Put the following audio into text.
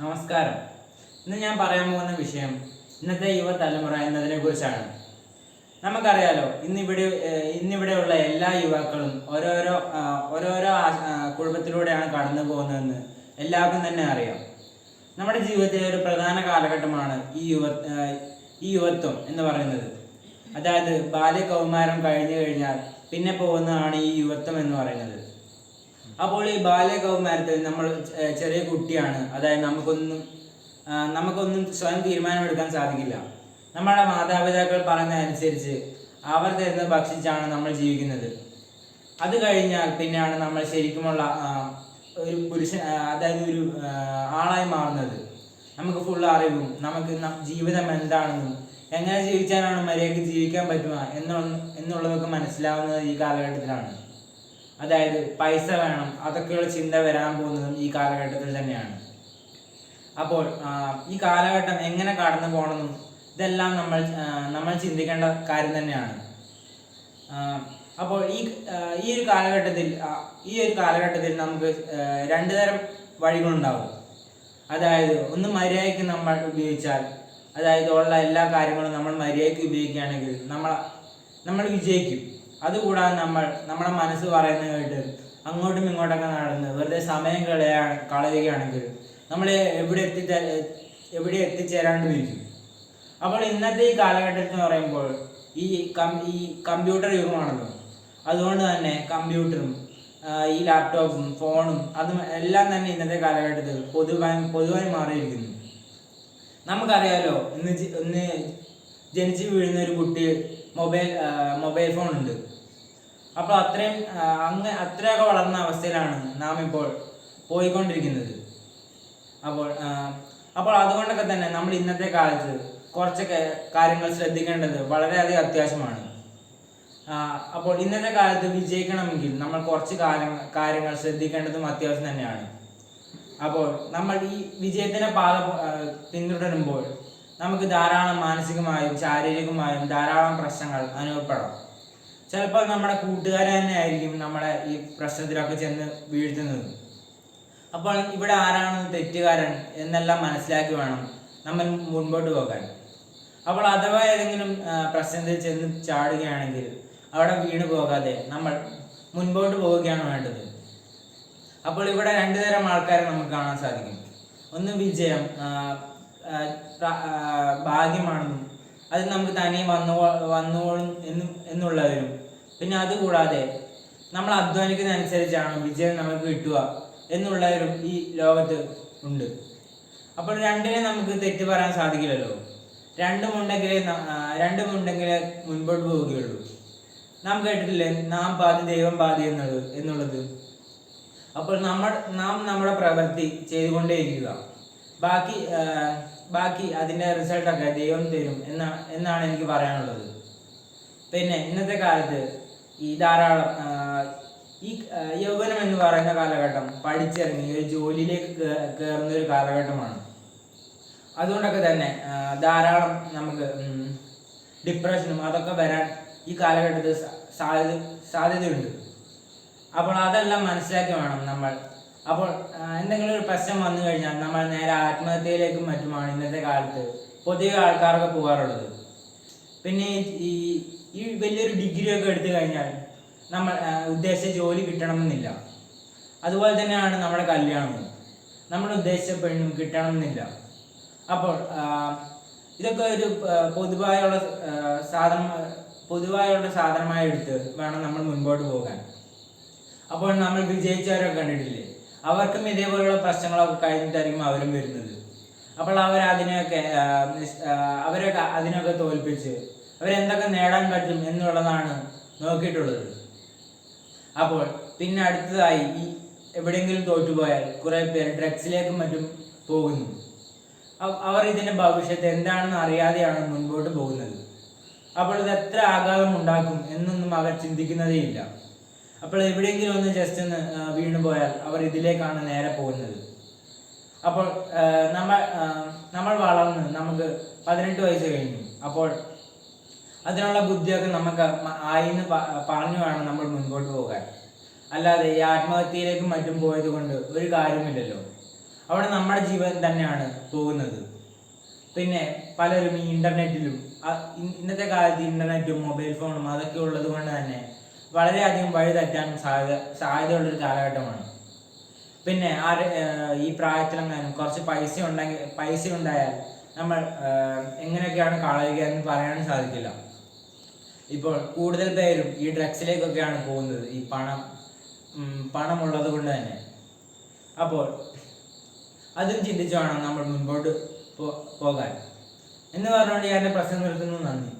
നമസ്കാരം. ഇന്ന് ഞാൻ പറയാൻ പോകുന്ന വിഷയം ഇന്നത്തെ യുവതലമുറ എന്നതിനെ കുറിച്ചാണ്. നമുക്കറിയാലോ ഇന്നിവിടെ ഇന്നിവിടെയുള്ള എല്ലാ യുവാക്കളും ഓരോരോ ഓരോരോ കുഴപ്പത്തിലൂടെയാണ് കടന്നു പോകുന്നതെന്ന് എല്ലാവർക്കും തന്നെ അറിയാം. നമ്മുടെ ജീവിതത്തിലെ ഒരു പ്രധാന കാലഘട്ടമാണ് ഈ യുവ ഈ യുവത്വം എന്ന് പറയുന്നത്. അതായത് ബാല്യകൗമാരം കഴിഞ്ഞു കഴിഞ്ഞാൽ പിന്നെ പോകുന്നതാണ് ഈ യുവത്വം എന്ന് പറയുന്നത്. അപ്പോൾ ഈ ബാല്യകൗമാരത്തിൽ നമ്മൾ ചെറിയ കുട്ടിയാണ്. അതായത് നമുക്കൊന്നും നമുക്കൊന്നും സ്വയം തീരുമാനമെടുക്കാൻ സാധിക്കില്ല. നമ്മുടെ മാതാപിതാക്കൾ പറഞ്ഞതനുസരിച്ച് അവർ തരുന്ന ഭക്ഷിച്ചാണ് നമ്മൾ ജീവിക്കുന്നത്. അത് കഴിഞ്ഞാൽ പിന്നെയാണ് നമ്മൾ ശരിക്കുമുള്ള ഒരു പുരുഷൻ അതായത് ഒരു ആളായി മാറുന്നത്. നമുക്ക് ഫുൾ അറിവും നമുക്ക് ജീവിതം എന്താണെന്നും എങ്ങനെ ജീവിച്ചാലാണ് മര്യാദയ്ക്ക് ജീവിക്കാൻ പറ്റുക എന്നുള്ള എന്നുള്ളതൊക്കെ മനസ്സിലാവുന്നത് ഈ കാലഘട്ടത്തിലാണ്. അതായത് പൈസ വേണം അതൊക്കെയുള്ള ചിന്ത വരാൻ പോകുന്നതും ഈ കാലഘട്ടത്തിൽ തന്നെയാണ്. അപ്പോൾ ഈ കാലഘട്ടം എങ്ങനെ കടന്നു പോകണമെന്നും ഇതെല്ലാം നമ്മൾ നമ്മൾ ചിന്തിക്കേണ്ട കാര്യം തന്നെയാണ്. അപ്പോൾ ഈ ഈ ഒരു കാലഘട്ടത്തിൽ ഈ ഒരു കാലഘട്ടത്തിൽ നമുക്ക് രണ്ട് തരം വഴികളുണ്ടാവും. അതായത് ഒന്ന് മര്യാദയ്ക്ക് നമ്മൾ ഉപയോഗിച്ചാൽ അതായത് ഉള്ള എല്ലാ കാര്യങ്ങളും നമ്മൾ മര്യാദയ്ക്ക് ഉപയോഗിക്കുകയാണെങ്കിൽ നമ്മൾ നമ്മൾ വിജയിക്കും. അതുകൂടാതെ നമ്മൾ നമ്മുടെ മനസ്സ് പറയുന്നത് കേട്ട് അങ്ങോട്ടും ഇങ്ങോട്ടൊക്കെ നടന്ന് വെറുതെ സമയം കളയാ കളയുകയാണെങ്കിൽ നമ്മൾ എവിടെ എത്തി എവിടെ എത്തിച്ചേരാണ്ട് ഇരിക്കും അപ്പോൾ ഇന്നത്തെ ഈ കാലഘട്ടത്തിൽ എന്ന് പറയുമ്പോൾ ഈ കം ഈ കമ്പ്യൂട്ടർ യുഗമാണല്ലോ. അതുകൊണ്ട് തന്നെ കമ്പ്യൂട്ടറും ഈ ലാപ്ടോപ്പും ഫോണും അതും എല്ലാം തന്നെ ഇന്നത്തെ കാലഘട്ടത്തിൽ പൊതുവായി പൊതുവായി മാറിയിരിക്കുന്നു. നമുക്കറിയാലോ ഇന്ന് ഇന്ന് ജനിച്ച് വീഴുന്ന ഒരു കുട്ടി മൊബൈൽ മൊബൈൽ ഫോൺ ഉണ്ട് അപ്പോൾ അത്രയും അങ്ങ് അത്രയൊക്കെ വളർന്ന അവസ്ഥയിലാണ് നാം ഇപ്പോൾ പോയിക്കൊണ്ടിരിക്കുന്നത്. അപ്പോൾ അപ്പോൾ അതുകൊണ്ടൊക്കെ തന്നെ നമ്മൾ ഇന്നത്തെ കാലത്ത് കുറച്ചൊക്കെ കാര്യങ്ങൾ ശ്രദ്ധിക്കേണ്ടത് വളരെയധികം അത്യാവശ്യമാണ്. അപ്പോൾ ഇന്നത്തെ കാലത്ത് വിജയിക്കണമെങ്കിൽ നമ്മൾ കുറച്ച് കാര്യങ്ങൾ കാര്യങ്ങൾ ശ്രദ്ധിക്കേണ്ടതും അത്യാവശ്യം തന്നെയാണ്. അപ്പോൾ നമ്മൾ ഈ വിജയത്തിന്റെ പാത പിന്തുടരുമ്പോൾ നമുക്ക് ധാരാളം മാനസികമായും ശാരീരികമായും ധാരാളം പ്രശ്നങ്ങൾ അനുഭവപ്പെടാം. ചിലപ്പോൾ നമ്മുടെ കൂട്ടുകാർ തന്നെ ആയിരിക്കും നമ്മളെ ഈ പ്രശ്നത്തിലൊക്കെ ചെന്ന് വീഴ്ത്തുന്നത്. അപ്പോൾ ഇവിടെ ആരാണ് തെറ്റുകാരൻ എന്നെല്ലാം മനസ്സിലാക്കി വേണം നമ്മൾ മുൻപോട്ട് പോകാൻ. അപ്പോൾ അഥവാ ഏതെങ്കിലും പ്രശ്നത്തിൽ ചെന്ന് ചാടുകയാണെങ്കിൽ അവിടെ വീണ് പോകാതെ നമ്മൾ മുൻപോട്ട് പോവുകയാണ് വേണ്ടത്. അപ്പോൾ ഇവിടെ രണ്ടു തരം ആൾക്കാരെ നമുക്ക് കാണാൻ സാധിക്കും. ഒന്ന് വിജയം ഭാഗ്യമാണെന്നും അത് നമുക്ക് തനിയെ വന്നു വന്നോളും എന്ന് എന്നുള്ളവരും. പിന്നെ അതുകൂടാതെ നമ്മൾ അധ്വാനിക്കുന്ന അനുസരിച്ചാണ് വിജയം നമുക്ക് കിട്ടുക എന്നുള്ളവരും ഈ ലോകത്ത് ഉണ്ട്. അപ്പോൾ രണ്ടിനെ നമുക്ക് തെറ്റ് പറയാൻ സാധിക്കില്ലല്ലോ. രണ്ടുമുണ്ടെങ്കിലേ രണ്ടുമുണ്ടെങ്കിലേ മുൻപോട്ട് പോവുകയുള്ളൂ. നാം കേട്ടിട്ടില്ലേ? നാം പാതി ദൈവം പാതി എന്നത് എന്നുള്ളത്. അപ്പോൾ നമ്മൾ നാം നമ്മുടെ പ്രവൃത്തി ചെയ്തുകൊണ്ടേയിരിക്കുക. ബാക്കി ബാക്കി അതിന്റെ റിസൾട്ടൊക്കെ ദൈവം തരും എന്നാ എന്നാണ് എനിക്ക് പറയാനുള്ളത്. പിന്നെ ഇന്നത്തെ കാലത്ത് ഈ ധാരാളം ഈ യൗവനം എന്ന് പറയുന്ന കാലഘട്ടം പഠിച്ചിറങ്ങി ഒരു ജോലിയിലേക്ക് കയറുന്ന ഒരു കാലഘട്ടമാണ്. അതുകൊണ്ടൊക്കെ തന്നെ ധാരാളം നമുക്ക് ഡിപ്രഷനും അതൊക്കെ വരാൻ ഈ കാലഘട്ടത്തിൽ സാധ്യത സാധ്യതയുണ്ട്. അപ്പോൾ അതെല്ലാം മനസ്സിലാക്കി വേണം നമ്മൾ അപ്പോൾ എന്തെങ്കിലും ഒരു പ്രശ്നം വന്നു കഴിഞ്ഞാൽ നമ്മൾ നേരെ ആത്മഹത്യയിലേക്കും മറ്റുമാണ് ഇന്നത്തെ കാലത്ത് പൊതുവെ ആൾക്കാരൊക്കെ പോകാറുള്ളത്. പിന്നെ ഈ ഈ വലിയൊരു ഡിഗ്രി ഒക്കെ എടുത്തു കഴിഞ്ഞാൽ നമ്മൾ ഉദ്ദേശിച്ച ജോലി കിട്ടണമെന്നില്ല. അതുപോലെ തന്നെയാണ് നമ്മുടെ കല്യാണവും. നമ്മൾ ഉദ്ദേശിച്ച പെണ്ണും കിട്ടണമെന്നില്ല. അപ്പോൾ ഇതൊക്കെ ഒരു പൊതുവായുള്ള സാധനം പൊതുവായുള്ള സാധനമായി എടുത്ത് വേണം നമ്മൾ മുൻപോട്ട് പോകാൻ. അപ്പോൾ നമ്മൾ വിജയിച്ചവരൊക്കെ കണ്ടിട്ടില്ലേ? അവർക്കും ഇതേപോലെയുള്ള പ്രശ്നങ്ങളൊക്കെ കഴിഞ്ഞിട്ടായിരിക്കും അവരും വരുന്നത്. അപ്പോൾ അവർ അതിനെയൊക്കെ അവരെ അതിനൊക്കെ തോൽപ്പിച്ച് അവരെന്തൊക്കെ നേടാൻ പറ്റും എന്നുള്ളതാണ് നോക്കിയിട്ടുള്ളത്. അപ്പോൾ പിന്നെ അടുത്തതായി ഈ എവിടെയെങ്കിലും തോറ്റുപോയാൽ കുറേ പേർ ഡ്രഗ്സിലേക്കും മറ്റും പോകുന്നു. അവർ ഇതിന്റെ ഭവിഷ്യത്ത് എന്താണെന്ന് അറിയാതെയാണ് മുൻപോട്ട് പോകുന്നത്. അപ്പോൾ ഇത് എത്ര ആഘാതം ഉണ്ടാക്കും എന്നൊന്നും അവർ ചിന്തിക്കുന്നതേയില്ല. അപ്പോൾ എവിടെയെങ്കിലും ഒന്ന് ജസ്റ്റ് ഒന്ന് വീണ് പോയാൽ അവർ ഇതിലേക്കാണ് നേരെ പോകുന്നത്. അപ്പോൾ നമ്മൾ നമ്മൾ വളർന്ന് നമുക്ക് പതിനെട്ട് വയസ്സ് കഴിഞ്ഞു. അപ്പോൾ അതിനുള്ള ബുദ്ധിയൊക്കെ നമുക്ക് ആയിന്ന് പറഞ്ഞു വേണം നമ്മൾ മുൻപോട്ട് പോകാൻ. അല്ലാതെ ഈ ആത്മഹത്യയിലേക്കും മറ്റും പോയത് കൊണ്ട് ഒരു കാര്യമില്ലല്ലോ. അവിടെ നമ്മുടെ ജീവൻ തന്നെയാണ് പോകുന്നത്. പിന്നെ പലരും ഈ ഇന്റർനെറ്റിലും ഇന്നത്തെ കാലത്ത് ഇന്റർനെറ്റും മൊബൈൽ ഫോണും അതൊക്കെ ഉള്ളത് കൊണ്ട് തന്നെ വളരെയധികം വഴിതെറ്റാൻ സാധ്യത സാധ്യതയുള്ളൊരു കാലഘട്ടമാണ്. പിന്നെ ആ ഈ പ്രായത്തിലെങ്ങാനും കുറച്ച് പൈസ ഉണ്ടെങ്കിൽ പൈസ ഉണ്ടായാൽ നമ്മൾ എങ്ങനെയൊക്കെയാണ് കളയുക എന്ന് പറയാനും സാധിക്കില്ല. ഇപ്പോൾ കൂടുതൽ പേരും ഈ ഡ്രഗ്സിലേക്കൊക്കെയാണ് പോകുന്നത് ഈ പണം പണമുള്ളത് കൊണ്ട് തന്നെ. അപ്പോൾ അതും ചിന്തിച്ചു വേണം നമ്മൾ മുൻപോട്ട് പോകാൻ. എന്ന് പറഞ്ഞുകൊണ്ട് ഞാൻ എന്റെ പ്രശ്നം നിർത്തുന്നു. നന്ദി.